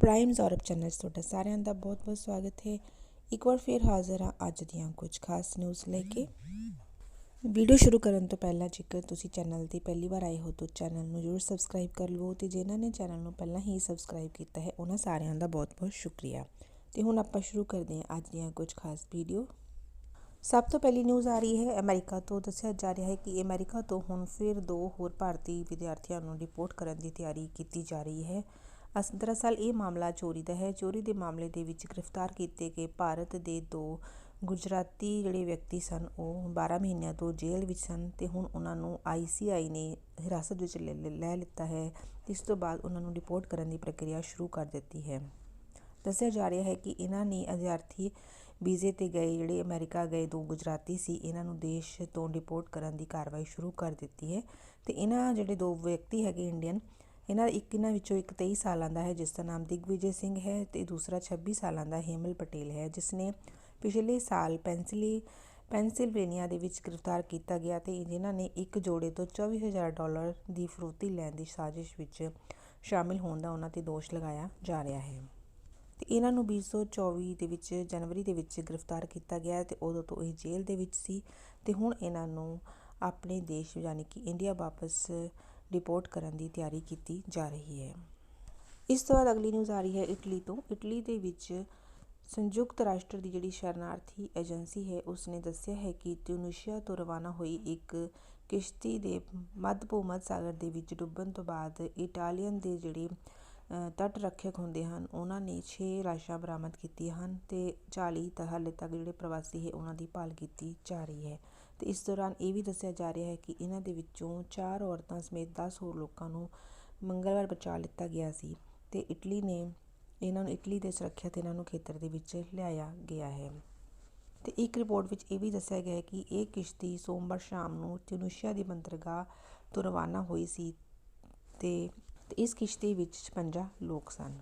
Prime ਜ਼ੌਰਬ channel 'ਚ ਤੁਹਾਡਾ ਸਾਰਿਆਂ ਦਾ ਬਹੁਤ-ਬਹੁਤ ਸਵਾਗਤ ਹੈ। ਇੱਕ ਵਾਰ ਫਿਰ ਹਾਜ਼ਰ ਹਾਂ ਅੱਜ ਦੀਆਂ ਕੁਝ ਖਾਸ ਨਿਊਜ਼ ਲੈ ਕੇ। ਵੀਡੀਓ ਸ਼ੁਰੂ ਕਰਨ ਤੋਂ ਪਹਿਲਾਂ ਜੇਕਰ ਤੁਸੀਂ ਚੈਨਲ ਤੇ ਪਹਿਲੀ ਵਾਰ ਆਏ ਹੋ ਤਾਂ ਚੈਨਲ ਨੂੰ ਜ਼ਰੂਰ ਸਬਸਕ੍ਰਾਈਬ ਕਰ ਲਵੋ ਤੇ ਜਿਨ੍ਹਾਂ ਨੇ ਚੈਨਲ ਨੂੰ ਪਹਿਲਾਂ ਹੀ ਸਬਸਕ੍ਰਾਈਬ ਕੀਤਾ ਹੈ, ਉਹਨਾਂ ਸਾਰਿਆਂ ਦਾ ਬਹੁਤ-ਬਹੁਤ ਸ਼ੁਕਰੀਆ। ਤੇ ਹੁਣ ਆਪਾਂ ਸ਼ੁਰੂ ਕਰਦੇ ਹਾਂ ਅੱਜ ਦੀਆਂ ਕੁਝ ਖਾਸ ਵੀਡੀਓ ਸਭ ਤੋਂ ਪਹਿਲੀ ਨਿਊਜ਼ ਆ ਰਹੀ ਹੈ, ਅਮਰੀਕਾ ਤੋਂ ਦੱਸਿਆ ਜਾ ਰਿਹਾ ਹੈ ਕਿ ਅਮਰੀਕਾ ਤੋਂ ਹੁਣ ਫਿਰ ਦੋ ਹੋਰ ਭਾਰਤੀ ਵਿਦਿਆਰਥੀਆਂ ਨੂੰ ਰਿਪੋਰਟ ਕਰਨ ਦੀ ਤਿਆਰੀ ਕੀਤੀ ਜਾ ਰਹੀ ਹੈ। ਅਸ, ਦਰਅਸਲ ਇਹ ਮਾਮਲਾ ਚੋਰੀ ਦਾ ਹੈ। ਚੋਰੀ ਦੇ ਮਾਮਲੇ ਦੇ ਵਿੱਚ ਗ੍ਰਿਫਤਾਰ ਕੀਤੇ ਗਏ ਭਾਰਤ ਦੇ ਦੋ ਗੁਜਰਾਤੀ ਜਿਹੜੇ ਵਿਅਕਤੀ ਸਨ, ਉਹ 12 ਮਹੀਨਿਆਂ ਤੋਂ ਜੇਲ੍ਹ ਵਿੱਚ ਸਨ ਅਤੇ ਹੁਣ ਉਹਨਾਂ ਨੂੰ ਆਈ ਸੀ ਆਈ ਨੇ ਹਿਰਾਸਤ ਵਿੱਚ ਲੈ ਲੈ ਲਿੱਤਾ ਹੈ। ਇਸ ਤੋਂ ਬਾਅਦ ਉਹਨਾਂ ਨੂੰ ਰਿਪੋਰਟ ਕਰਨ ਦੀ ਪ੍ਰਕਿਰਿਆ ਸ਼ੁਰੂ ਕਰ ਦਿੱਤੀ ਹੈ। ਦੱਸਿਆ ਜਾ ਰਿਹਾ ਹੈ ਕਿ ਇਹਨਾਂ ਨੇ ਵਿਦਿਆਰਥੀ ਵੀਜ਼ੇ ਤੇ ਗਏ, ਜਿਹੜੇ ਅਮਰੀਕਾ ਗਏ ਦੋ ਗੁਜਰਾਤੀ ਸੀ, ਇਹਨਾਂ ਨੂੰ ਦੇਸ਼ ਤੋਂ ਡਿਪੋਰਟ ਕਰਨ ਦੀ ਕਾਰਵਾਈ ਸ਼ੁਰੂ ਕਰ ਦਿੱਤੀ ਹੈ ਤੇ ਇਹਨਾਂ ਜਿਹੜੇ ਦੋ ਵਿਅਕਤੀ ਹੈਗੇ ਇੰਡੀਅਨ ਇਹਨਾਂ ਇੱਕ ਇਹਨਾਂ ਵਿੱਚੋਂ ਇੱਕ 23 ਸਾਲਾਂ ਦਾ ਹੈ, ਜਿਸ ਦਾ ਨਾਮ ਦਿਗਵਿਜੇ ਸਿੰਘ ਹੈ ਤੇ ਦੂਸਰਾ 26 ਸਾਲਾਂ ਦਾ ਹੇਮਲ ਪਟੇਲ ਹੈ ਜਿਸ ਨੇ ਪਿਛਲੇ ਸਾਲ ਪੈਂਸਿਲੀ ਪੈਂਸਿਲਵੇਨੀਆ ਦੇ ਵਿੱਚ ਗ੍ਰਿਫਤਾਰ ਕੀਤਾ ਗਿਆ ਤੇ ਜਿਨ੍ਹਾਂ ਨੇ ਇੱਕ ਜੋੜੇ ਤੋਂ 24000 ਡਾਲਰ ਦੀ ਫਰੋਤੀ ਲੈਣ ਦੀ ਸਾਜ਼ਿਸ਼ ਵਿੱਚ ਸ਼ਾਮਿਲ ਹੋਣ ਦਾ ਉਹਨਾਂ ਤੇ ਦੋਸ਼ ਲਗਾਇਆ ਜਾ ਰਿਹਾ ਹੈ। ਤੇ ਇਹਨਾਂ ਨੂੰ 2024 ਦੇ ਵਿੱਚ, ਜਨਵਰੀ ਦੇ ਵਿੱਚ ਗ੍ਰਿਫਤਾਰ ਕੀਤਾ ਗਿਆ ਤੇ ਉਦੋਂ ਤੋਂ ਇਹ ਜੇਲ੍ਹ ਦੇ ਵਿੱਚ ਸੀ ਤੇ ਹੁਣ ਇਹਨਾਂ ਨੂੰ ਆਪਣੇ ਦੇਸ਼ ਯਾਨੀ ਕਿ ਇੰਡੀਆ ਵਾਪਸ ਰਿਪੋਰਟ ਕਰਨ ਦੀ ਤਿਆਰੀ ਕੀਤੀ ਜਾ ਰਹੀ ਹੈ। ਇਸ ਤੋਂ ਬਾਅਦ ਅਗਲੀ ਨਿਊਜ਼ ਆ ਰਹੀ ਹੈ ਇਟਲੀ ਤੋਂ। ਇਟਲੀ ਦੇ ਵਿੱਚ ਸੰਯੁਕਤ ਰਾਸ਼ਟਰ ਦੀ ਜਿਹੜੀ ਸ਼ਰਨਾਰਥੀ ਏਜੰਸੀ ਹੈ ਉਸ ਨੇ ਦੱਸਿਆ ਹੈ ਕਿ ਟਿਊਨੀਸ਼ੀਆ ਤੋਂ ਰਵਾਨਾ ਹੋਈ ਇੱਕ ਕਿਸ਼ਤੀ ਦੇ ਮੱਧ ਭੂਮੱਧ ਸਾਗਰ ਦੇ ਵਿੱਚ ਡੁੱਬਣ ਤੋਂ ਬਾਅਦ ਇਟਾਲੀਅਨ ਦੇ ਜਿਹੜੇ ਤਟ ਰੱਖਿਅਕ ਹੁੰਦੇ ਹਨ, ਉਹਨਾਂ ਨੇ 6 ਲਾਸ਼ਾਂ ਬਰਾਮਦ ਕੀਤੀਆਂ ਹਨ ਤੇ 40 ਤਾਂ ਹਾਲੇ ਤੱਕ ਜਿਹੜੇ ਪ੍ਰਵਾਸੀ ਹੈ, ਉਹਨਾਂ ਦੀ ਭਾਲ ਕੀਤੀ ਜਾ ਰਹੀ ਹੈ। ਤੇ ਇਸ ਦੌਰਾਨ ਇਹ ਵੀ ਦੱਸਿਆ ਜਾ ਰਿਹਾ ਹੈ ਕਿ ਇਹਨਾਂ ਦੇ ਵਿੱਚੋਂ ਚਾਰ ਔਰਤਾਂ ਸਮੇਤ ਦਸ ਹੋਰ ਲੋਕਾਂ ਨੂੰ ਮੰਗਲਵਾਰ ਬਚਾ ਲਿੱਤਾ ਗਿਆ ਸੀ ਤੇ ਇਟਲੀ ਨੇ ਇਹਨਾਂ ਨੂੰ ਇਟਲੀ ਦੇ ਸੁਰੱਖਿਅਤ ਇਹਨਾਂ ਨੂੰ ਖੇਤਰ ਦੇ ਵਿੱਚ ਲਿਆਇਆ ਗਿਆ ਹੈ। ਤੇ ਇੱਕ ਰਿਪੋਰਟ ਵਿੱਚ ਇਹ ਵੀ ਦੱਸਿਆ ਗਿਆ ਹੈ ਕਿ ਇਹ ਕਿਸ਼ਤੀ ਸੋਮਵਾਰ ਸ਼ਾਮ ਨੂੰ ਟਿਊਨੀਸ਼ੀਆ ਦੀ ਬੰਦਰਗਾਹ ਤੋਂ ਰਵਾਨਾ ਹੋਈ ਸੀ ਤੇ ਇਸ ਕਿਸ਼ਤੀ ਵਿੱਚ 56 ਲੋਕ ਸਨ।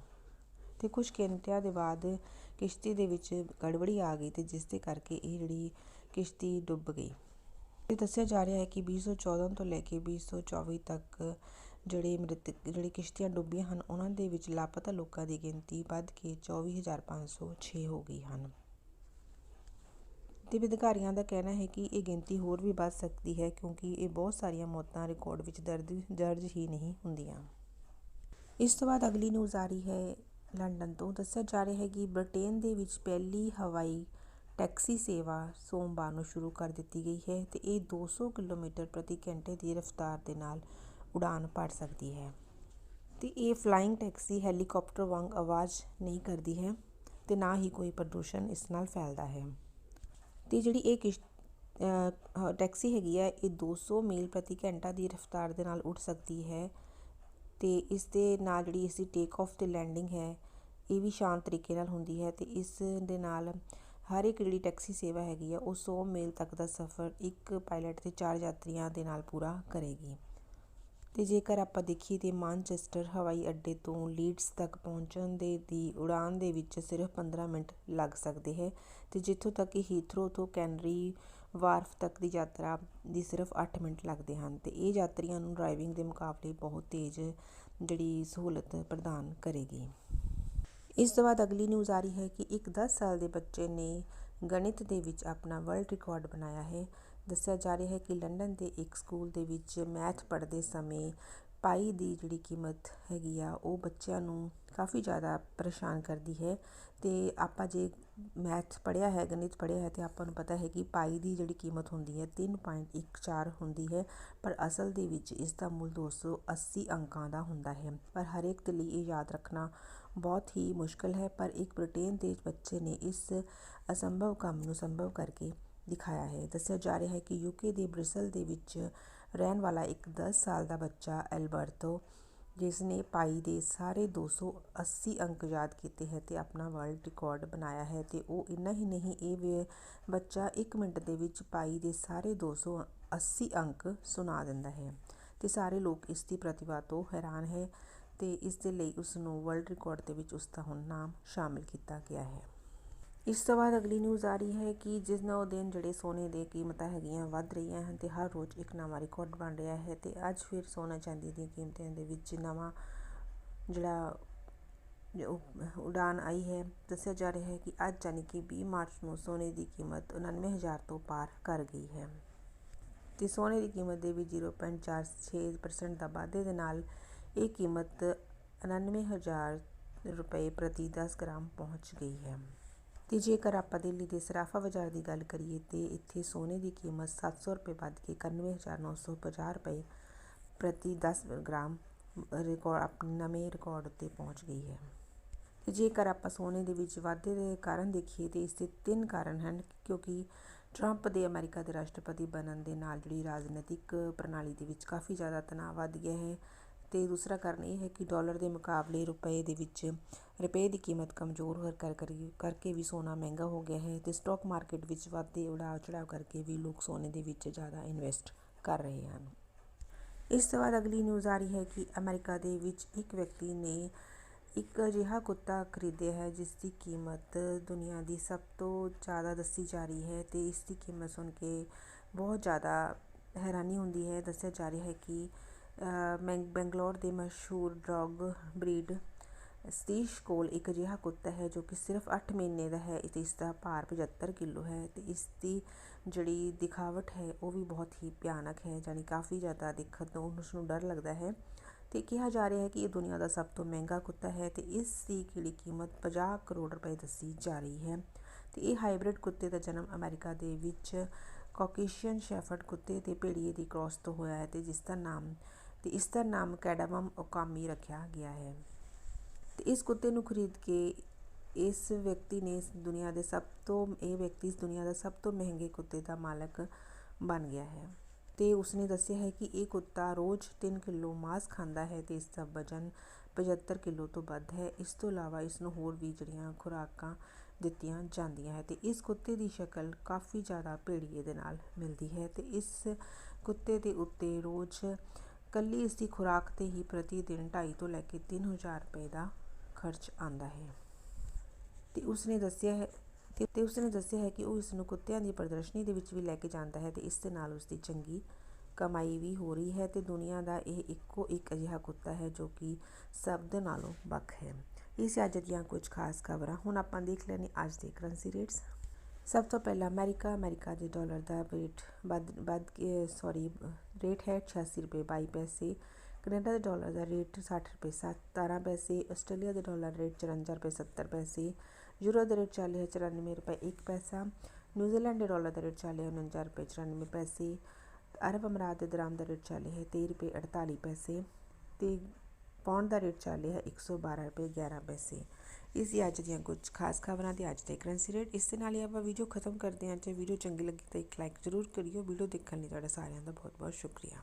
ਤੇ ਕੁਝ ਘੰਟਿਆਂ ਦੇ ਬਾਅਦ ਕਿਸ਼ਤੀ ਦੇ ਵਿੱਚ ਗੜਬੜੀ ਆ ਗਈ ਤੇ ਜਿਸ ਦੇ ਕਰਕੇ ਇਹ ਜਿਹੜੀ ਕਿਸ਼ਤੀ ਡੁੱਬ ਗਈ। ਇਹ ਦੱਸਿਆ ਜਾ ਰਿਹਾ ਹੈ ਕਿ 2014 ਤੋਂ ਲੈ ਕੇ 2024 ਤੱਕ ਜਿਹੜੇ ਮ੍ਰਿਤਕ, ਜਿਹੜੀ ਕਿਸ਼ਤੀਆਂ ਡੁੱਬੀਆਂ ਹਨ, ਉਹਨਾਂ ਦੇ ਵਿੱਚ ਲਾਪਤਾ ਲੋਕਾਂ ਦੀ ਗਿਣਤੀ ਵੱਧ ਕੇ 24506 ਹੋ ਗਈ ਹਨ। ਤੇ ਅਧਿਕਾਰੀਆਂ ਦਾ ਕਹਿਣਾ ਹੈ ਕਿ ਇਹ ਗਿਣਤੀ ਹੋਰ ਵੀ ਵੱਧ ਸਕਦੀ ਹੈ ਕਿਉਂਕਿ ਇਹ ਬਹੁਤ ਸਾਰੀਆਂ ਮੌਤਾਂ ਰਿਕਾਰਡ ਵਿੱਚ ਦਰਜ ਦਰਜ ਹੀ ਨਹੀਂ ਹੁੰਦੀਆਂ। ਇਸ ਤੋਂ ਬਾਅਦ ਅਗਲੀ ਨਿਊਜ਼ ਆ ਰਹੀ ਹੈ ਲੰਡਨ ਤੋਂ। ਦੱਸਿਆ ਜਾ ਰਿਹਾ ਹੈ ਕਿ ਬ੍ਰਿਟੇਨ ਦੇ ਵਿੱਚ ਪਹਿਲੀ ਹਵਾਈ ਟੈਕਸੀ ਸੇਵਾ ਸੋਮਵਾਰ ਨੂੰ ਸ਼ੁਰੂ ਕਰ ਦਿੱਤੀ ਗਈ ਹੈ ਅਤੇ ਇਹ 200 ਕਿਲੋਮੀਟਰ ਪ੍ਰਤੀ ਘੰਟੇ ਦੀ ਰਫ਼ਤਾਰ ਦੇ ਨਾਲ ਉਡਾਨ ਭਰ ਸਕਦੀ ਹੈ। ਅਤੇ ਇਹ ਫਲਾਇੰਗ ਟੈਕਸੀ ਹੈਲੀਕਾਪਟਰ ਵਾਂਗ ਆਵਾਜ਼ ਨਹੀਂ ਕਰਦੀ ਹੈ ਅਤੇ ਨਾ ਹੀ ਕੋਈ ਪ੍ਰਦੂਸ਼ਣ ਇਸ ਨਾਲ ਫੈਲਦਾ ਹੈ। ਅਤੇ ਜਿਹੜੀ ਇਹ ਕਿਸ਼ ਟੈਕਸੀ ਹੈਗੀ ਹੈ, ਇਹ 200 ਮੀਲ ਪ੍ਰਤੀ ਘੰਟਾ ਦੀ ਰਫ਼ਤਾਰ ਦੇ ਨਾਲ ਉੱਡ ਸਕਦੀ ਹੈ ਤੇ ਇਸ ਦੇ ਨਾਲ ਜਿਹੜੀ ਇਸ ਦੀ ਟੇਕ ਆਫ ਤੇ ਲੈਂਡਿੰਗ ਹੈ, ਇਹ ਵੀ ਸ਼ਾਂਤ ਤਰੀਕੇ ਨਾਲ ਹੁੰਦੀ ਹੈ ਤੇ ਇਸ ਦੇ ਨਾਲ ਹਰ ਇੱਕ ਜਿਹੜੀ ਟੈਕਸੀ ਸੇਵਾ ਹੈਗੀ ਆ, ਉਹ ਸੌ ਮੀਲ ਤੱਕ ਦਾ ਸਫ਼ਰ ਇੱਕ ਪਾਇਲਟ ਅਤੇ ਚਾਰ ਯਾਤਰੀਆਂ ਦੇ ਨਾਲ ਪੂਰਾ ਕਰੇਗੀ। ਅਤੇ ਜੇਕਰ ਆਪਾਂ ਦੇਖੀਏ ਤਾਂ ਮਾਨਚੈਸਟਰ ਹਵਾਈ ਅੱਡੇ ਤੋਂ ਲੀਡਸ ਤੱਕ ਪਹੁੰਚਣ ਦੇ, ਦੀ ਉਡਾਨ ਦੇ ਵਿੱਚ ਸਿਰਫ 15 ਮਿੰਟ ਲੱਗ ਸਕਦੇ ਹੈ। ਅਤੇ ਜਿੱਥੋਂ ਤੱਕ ਕਿ ਹੀਥਰੋ ਤੋਂ ਕੈਨਰੀ ਵਾਰਫ ਤੱਕ ਦੀ ਯਾਤਰਾ ਦੀ ਸਿਰਫ 8 ਮਿੰਟ ਲੱਗਦੇ ਹਨ ਅਤੇ ਇਹ ਯਾਤਰੀਆਂ ਨੂੰ ਡਰਾਈਵਿੰਗ ਦੇ ਮੁਕਾਬਲੇ ਬਹੁਤ ਤੇਜ਼ ਜਿਹੜੀ ਸਹੂਲਤ ਪ੍ਰਦਾਨ ਕਰੇਗੀ। ਇਸ ਤੋਂ ਬਾਅਦ ਅਗਲੀ ਨਿਊਜ਼ ਆ ਰਹੀ ਹੈ ਕਿ ਇੱਕ 10 ਸਾਲ ਦੇ ਬੱਚੇ ਨੇ ਗਣਿਤ ਦੇ ਵਿੱਚ ਆਪਣਾ ਵਰਲਡ ਰਿਕਾਰਡ ਬਣਾਇਆ ਹੈ। ਦੱਸਿਆ ਜਾ ਰਿਹਾ ਹੈ ਕਿ ਲੰਡਨ ਦੇ ਇੱਕ ਸਕੂਲ ਦੇ ਵਿੱਚ ਮੈਥ ਪੜ੍ਹਦੇ ਸਮੇਂ ਪਾਈ ਦੀ ਜਿਹੜੀ ਕੀਮਤ ਹੈਗੀ ਆ, ਉਹ ਬੱਚਿਆਂ ਨੂੰ ਕਾਫੀ ਜ਼ਿਆਦਾ ਪਰੇਸ਼ਾਨ ਕਰਦੀ ਹੈ ਤੇ ਆਪਾਂ ਜੇ ਮੈਥ ਪੜ੍ਹਿਆ ਹੈ, ਗਣਿਤ ਪੜ੍ਹਿਆ ਹੈ ਤੇ ਆਪਾਂ ਨੂੰ ਪਤਾ ਹੈ ਕਿ ਪਾਈ ਦੀ ਜਿਹੜੀ ਕੀਮਤ ਹੁੰਦੀ ਹੈ 3.14 ਹੁੰਦੀ ਹੈ, ਪਰ ਅਸਲ ਦੇ ਵਿੱਚ ਇਸ ਦਾ ਮੁੱਲ 280 ਅੰਕਾਂ ਦਾ ਹੁੰਦਾ ਹੈ। ਪਰ ਹਰੇਕ ਦੇ ਲਈ ਇਹ ਯਾਦ ਰੱਖਣਾ ਬਹੁਤ ਹੀ ਮੁਸ਼ਕਲ ਹੈ, ਪਰ ਇੱਕ ਬ੍ਰਿਟੇਨ ਦੇ ਬੱਚੇ ਨੇ ਇਸ ਅਸੰਭਵ ਕੰਮ ਨੂੰ ਸੰਭਵ ਕਰਕੇ ਦਿਖਾਇਆ ਹੈ। ਦੱਸਿਆ ਜਾ ਰਿਹਾ ਹੈ ਕਿ ਯੂਕੇ ਦੇ ਬ੍ਰਿਸਲ ਦੇ ਵਿੱਚ ਰਹਿਣ ਵਾਲਾ ਇੱਕ 10 ਸਾਲ ਦਾ ਬੱਚਾ ਐਲਬਰਟੋ, ਜਿਸ ਨੇ ਪਾਈ ਦੇ ਸਾਰੇ 280 ਅੰਕ ਯਾਦ ਕੀਤੇ ਹੈ ਤੇ ਆਪਣਾ ਵਰਲਡ ਰਿਕਾਰਡ ਬਣਾਇਆ ਹੈ ਤੇ ਉਹ ਇੰਨਾ ਹੀ ਨਹੀਂ, ਇਹ ਬੱਚਾ 1 ਮਿੰਟ ਦੇ ਵਿੱਚ ਪਾਈ ਦੇ ਸਾਰੇ 280 ਅੰਕ ਸੁਣਾ ਦਿੰਦਾ ਹੈ ਤੇ ਸਾਰੇ ਲੋਕ ਇਸ ਦੀ ਪ੍ਰਤਿਭਾ ਤੋਂ ਹੈਰਾਨ ਹੈ। ਅਤੇ ਇਸ ਦੇ ਲਈ ਉਸ ਨੂੰ ਵਰਲਡ ਰਿਕਾਰਡ ਦੇ ਵਿੱਚ ਉਸ ਦਾ ਹੁਣ ਨਾਮ ਸ਼ਾਮਿਲ ਕੀਤਾ ਗਿਆ ਹੈ। ਇਸ ਤੋਂ ਬਾਅਦ ਅਗਲੀ ਨਿਊਜ਼ ਆ ਰਹੀ ਹੈ ਕਿ ਜਿਸ ਨਾਲ ਦਿਨ ਜਿਹੜੇ ਸੋਨੇ ਦੇ ਕੀਮਤਾਂ ਹੈਗੀਆਂ ਵੱਧ ਰਹੀਆਂ ਹਨ ਤੇ ਹਰ ਰੋਜ਼ ਇੱਕ ਨਵਾਂ ਰਿਕਾਰਡ ਬਣ ਰਿਹਾ ਹੈ ਤੇ ਅੱਜ ਫਿਰ ਸੋਨਾ ਚਾਂਦੀ ਦੀਆਂ ਕੀਮਤਾਂ ਦੇ ਵਿੱਚ ਨਵਾਂ ਜਿਹੜਾ ਜੋ ਉਡਾਨ ਆਈ ਹੈ। ਦੱਸਿਆ ਜਾ ਰਿਹਾ ਹੈ ਕਿ ਅੱਜ ਯਾਨੀ ਕਿ 20 ਮਾਰਚ ਨੂੰ ਸੋਨੇ ਦੀ ਕੀਮਤ 99000 ਤੋਂ ਪਾਰ ਕਰ ਗਈ ਹੈ। ਤੇ ਸੋਨੇ ਦੀ ਕੀਮਤ ਦੇ ਵੀ 0.46% ਦਾ ਵਾਧੇ ਦੇ ਨਾਲ ਇਹ ਕੀਮਤ 99000 ਰੁਪਏ ਪ੍ਰਤੀ 10 ਗ੍ਰਾਮ ਪਹੁੰਚ ਗਈ ਹੈ। ਤੇ ਜੇਕਰ ਆਪਾਂ ਦਿੱਲੀ ਦੇ ਸਰਾਫਾ ਬਾਜ਼ਾਰ ਦੀ ਗੱਲ ਕਰੀਏ ਤੇ ਇੱਥੇ ਸੋਨੇ ਦੀ ਕੀਮਤ 700 ਰੁਪਏ ਵੱਧ ਕੇ 91950 ਰੁਪਏ ਪ੍ਰਤੀ 10 ਗ੍ਰਾਮ ਰਿਕਾਰਡ ਆਪਣੇ ਨਵੇਂ ਰਿਕਾਰਡ ਉੱਤੇ ਪਹੁੰਚ ਗਈ ਹੈ। ਤੇ ਜੇਕਰ ਆਪਾਂ ਸੋਨੇ ਦੇ ਵਿੱਚ ਵਾਧੇ ਦੇ ਕਾਰਨ ਦੇਖੀਏ ਤੇ ਇਸ ਦੇ ਤਿੰਨ ਕਾਰਨ ਹਨ, ਕਿਉਂਕਿ ਟਰੰਪ ਦੇ ਅਮਰੀਕਾ ਦੇ ਰਾਸ਼ਟਰਪਤੀ ਬਣਨ ਦੇ ਨਾਲ ਜਿਹੜੀ ਰਾਜਨੀਤਿਕ ਪ੍ਰਣਾਲੀ ਦੇ ਵਿੱਚ ਕਾਫੀ ਜ਼ਿਆਦਾ ਤਣਾਅ ਵੱਧ ਗਿਆ ਹੈ ਅਤੇ ਦੂਸਰਾ ਕਾਰਨ ਇਹ ਹੈ ਕਿ ਡਾਲਰ ਦੇ ਮੁਕਾਬਲੇ ਰੁਪਏ ਦੇ ਵਿੱਚ ਰੁਪਏ ਦੀ ਕੀਮਤ ਕਮਜ਼ੋਰ ਹੋ ਕਰ ਕਰਕੇ ਵੀ ਸੋਨਾ ਮਹਿੰਗਾ ਹੋ ਗਿਆ ਹੈ ਅਤੇ ਸਟਾਕ ਮਾਰਕੀਟ ਵਿੱਚ ਵਾਧੇ ਉਡਾਅ ਚੜਾਅ ਕਰਕੇ ਵੀ ਲੋਕ ਸੋਨੇ ਦੇ ਵਿੱਚ ਜ਼ਿਆਦਾ ਇਨਵੈਸਟ ਕਰ ਰਹੇ ਹਨ। ਇਸ ਤੋਂ ਬਾਅਦ ਅਗਲੀ ਨਿਊਜ਼ ਆ ਰਹੀ ਹੈ ਕਿ ਅਮਰੀਕਾ ਦੇ ਵਿੱਚ ਇੱਕ ਵਿਅਕਤੀ ਨੇ ਇੱਕ ਅਜਿਹਾ ਕੁੱਤਾ ਖਰੀਦਿਆ ਹੈ ਜਿਸ ਦੀ ਕੀਮਤ ਦੁਨੀਆ ਦੀ ਸਭ ਤੋਂ ਜ਼ਿਆਦਾ ਦੱਸੀ ਜਾ ਰਹੀ ਹੈ ਤੇ ਇਸ ਦੀ ਕੀਮਤ ਸੁਣ ਕੇ ਬਹੁਤ ਜ਼ਿਆਦਾ ਹੈਰਾਨੀ ਹੁੰਦੀ ਹੈ। ਦੱਸਿਆ ਜਾ ਰਿਹਾ ਹੈ ਕਿ ਬੈਂਗਲੌਰ ਦੇ ਮਸ਼ਹੂਰ ਡੌਗ ਬਰੀਡ ਸਤੀਸ਼ ਕੋਲ ਇੱਕ ਅਜਿਹਾ ਕੁੱਤਾ ਹੈ ਜੋ ਕਿ ਸਿਰਫ ਅੱਠ ਮਹੀਨੇ ਦਾ ਹੈ ਅਤੇ ਇਸ ਦਾ ਭਾਰ 75 ਕਿਲੋ ਹੈ ਅਤੇ ਇਸ ਦੀ ਜਿਹੜੀ ਦਿਖਾਵਟ ਹੈ ਉਹ ਵੀ ਬਹੁਤ ਹੀ ਭਿਆਨਕ ਹੈ ਜਾਨੀ ਕਾਫੀ ਜ਼ਿਆਦਾ ਦੇਖਣ ਤੋਂ ਉਸ ਨੂੰ ਡਰ ਲੱਗਦਾ ਹੈ। ਅਤੇ ਕਿਹਾ ਜਾ ਰਿਹਾ ਹੈ ਕਿ ਇਹ ਦੁਨੀਆ ਦਾ ਸਭ ਤੋਂ ਮਹਿੰਗਾ ਕੁੱਤਾ ਹੈ ਅਤੇ ਇਸ ਦੀ ਕਿਹੜੀ ਕੀਮਤ 50 ਕਰੋੜ ਰੁਪਏ ਦੱਸੀ ਜਾ ਰਹੀ ਹੈ। ਅਤੇ ਇਹ ਹਾਈਬ੍ਰਿਡ ਕੁੱਤੇ ਦਾ ਜਨਮ ਅਮਰੀਕਾ ਦੇ ਵਿੱਚ ਕਾਕੇਸ਼ੀਅਨ ਸ਼ੈਫਰਡ ਕੁੱਤੇ ਤੇ ਭੇੜੀਏ ਦੀ ਕ੍ਰਾਸ ਤੋਂ ਹੋਇਆ ਹੈ ਤੇ ਜਿਸ ਦਾ ਨਾਮ ਅਤੇ ਇਸ ਦਾ ਨਾਮ ਕੈਡਾਮਮ ਓਕਾਮੀ ਰੱਖਿਆ ਗਿਆ ਹੈ। ਅਤੇ ਇਸ ਕੁੱਤੇ ਨੂੰ ਖਰੀਦ ਕੇ ਇਸ ਵਿਅਕਤੀ ਨੇ ਦੁਨੀਆ ਦੇ ਸਭ ਤੋਂ, ਇਹ ਵਿਅਕਤੀ ਇਸ ਦੁਨੀਆ ਦਾ ਸਭ ਤੋਂ ਮਹਿੰਗੇ ਕੁੱਤੇ ਦਾ ਮਾਲਕ ਬਣ ਗਿਆ ਹੈ। ਤੇ ਉਸਨੇ ਦੱਸਿਆ ਹੈ ਕਿ ਇਹ ਕੁੱਤਾ ਰੋਜ਼ 3 ਕਿਲੋ ਮਾਸ ਖਾਂਦਾ ਹੈ ਤੇ ਇਸ ਦਾ ਵਜ਼ਨ 75 ਕਿਲੋ ਤੋਂ ਵੱਧ ਹੈ। ਇਸ ਤੋਂ ਇਲਾਵਾ ਇਸ ਨੂੰ ਹੋਰ ਵੀ ਜਿਹੜੀਆਂ ਖੁਰਾਕਾਂ ਦਿੱਤੀਆਂ ਜਾਂਦੀਆਂ ਹੈ ਤੇ ਇਸ ਕੁੱਤੇ ਦੀ ਸ਼ਕਲ ਕਾਫੀ ਜ਼ਿਆਦਾ ਭੇੜੀਏ ਦੇ ਨਾਲ ਮਿਲਦੀ ਹੈ ਤੇ ਇਸ ਕੁੱਤੇ ਦੇ ਉੱਤੇ ਰੋਜ਼ ਕੱਲੀ ਇਸ ਦੀ ਖੁਰਾਕ ਤੇ ਹੀ ਪ੍ਰਤੀ ਦਿਨ 2.5 ਤੋਂ ਲੈ ਕੇ 3000 ਰੁਪਏ ਦਾ ਖਰਚ ਆਉਂਦਾ ਹੈ। ਤੇ ਉਸਨੇ ਦੱਸਿਆ ਹੈ ਤੇ ਉਸਨੇ ਦੱਸਿਆ ਹੈ ਕਿ ਉਹ ਇਸ ਨੂੰ ਕੁੱਤਿਆਂ ਦੀ ਪ੍ਰਦਰਸ਼ਨੀ ਦੇ ਵਿੱਚ ਵੀ ਲੈ ਕੇ ਜਾਂਦਾ ਹੈ ਤੇ ਇਸ ਦੇ ਨਾਲ ਉਸ ਦੀ ਚੰਗੀ ਕਮਾਈ ਵੀ ਹੋ ਰਹੀ ਹੈ ਤੇ ਦੁਨੀਆ ਦਾ ਇਹ ਇੱਕੋ ਇੱਕ ਅਜਿਹਾ ਕੁੱਤਾ ਹੈ ਜੋ ਕਿ ਸਭ ਦੇ ਨਾਲੋਂ ਵੱਖ ਹੈ। ਇਸ ਅੱਜ ਦੀਆਂ ਕੁਝ ਖਾਸ ਖਬਰਾਂ ਹੁਣ ਆਪਾਂ ਦੇਖ ਲੈਣੇ ਅੱਜ ਦੇ ਕਰੰਸੀ ਰੇਟਸ। ਸਭ ਤੋਂ ਪਹਿਲਾਂ ਅਮਰੀਕਾ ਅਮਰੀਕਾ ਦੇ ਡਾਲਰ ਦਾ ਰੇਟ ਵੱਧ ਵੱਧ ਕੇ ਸੌਰੀ ਰੇਟ ਹੈ 86 ਰੁਪਏ 22 ਪੈਸੇ, ਕੈਨੇਡਾ ਦੇ ਡਾਲਰ ਦਾ ਰੇਟ 60 ਰੁਪਏ 17 ਪੈਸੇ, ਆਸਟ੍ਰੇਲੀਆ ਦੇ ਡਾਲਰ ਰੇਟ 54 ਰੁਪਏ 70 ਪੈਸੇ, ਯੂਰੋ ਦਾ ਰੇਟ ਚੱਲ ਰਿਹਾ 94 ਰੁਪਏ 1 ਪੈਸਾ, ਨਿਊਜ਼ੀਲੈਂਡ ਦੇ ਡਾਲਰ ਦਾ ਰੇਟ ਚੱਲ ਰਿਹਾ 49 ਰੁਪਏ 94 ਪੈਸੇ, ਅਰਬ ਅਮਰਾਤ ਦੇ ਦਰਾਮ ਦਾ ਰੇਟ ਚੱਲ ਰਿਹਾ 23 ਰੁਪਏ 48 ਪੈਸੇ ਤੇ ਪੌਂਡ ਦਾ ਰੇਟ ਚੱਲ ਰਿਹਾ 112 ਰੁਪਏ 11 ਪੈਸੇ। ਇਸ ਦੀ ਅੱਜ ਦੀਆਂ ਕੁਝ ਖਾਸ ਖਬਰਾਂ ਤੇ ਅੱਜ ਦੇ ਕਰੰਸੀ ਰੇਟ। ਇਸ ਦੇ ਨਾਲ ਹੀ ਆਪਾਂ ਵੀਡੀਓ ਖਤਮ ਕਰਦੇ ਹਾਂ। ਜੇ ਵੀਡੀਓ ਚੰਗੀ ਲੱਗੀ ਤਾਂ ਇੱਕ ਲਾਈਕ ਜ਼ਰੂਰ ਕਰਿਓ। ਵੀਡੀਓ ਦੇਖਣ ਲਈ ਤੁਹਾਡਾ ਸਾਰਿਆਂ ਦਾ ਬਹੁਤ ਬਹੁਤ ਸ਼ੁਕਰੀਆ।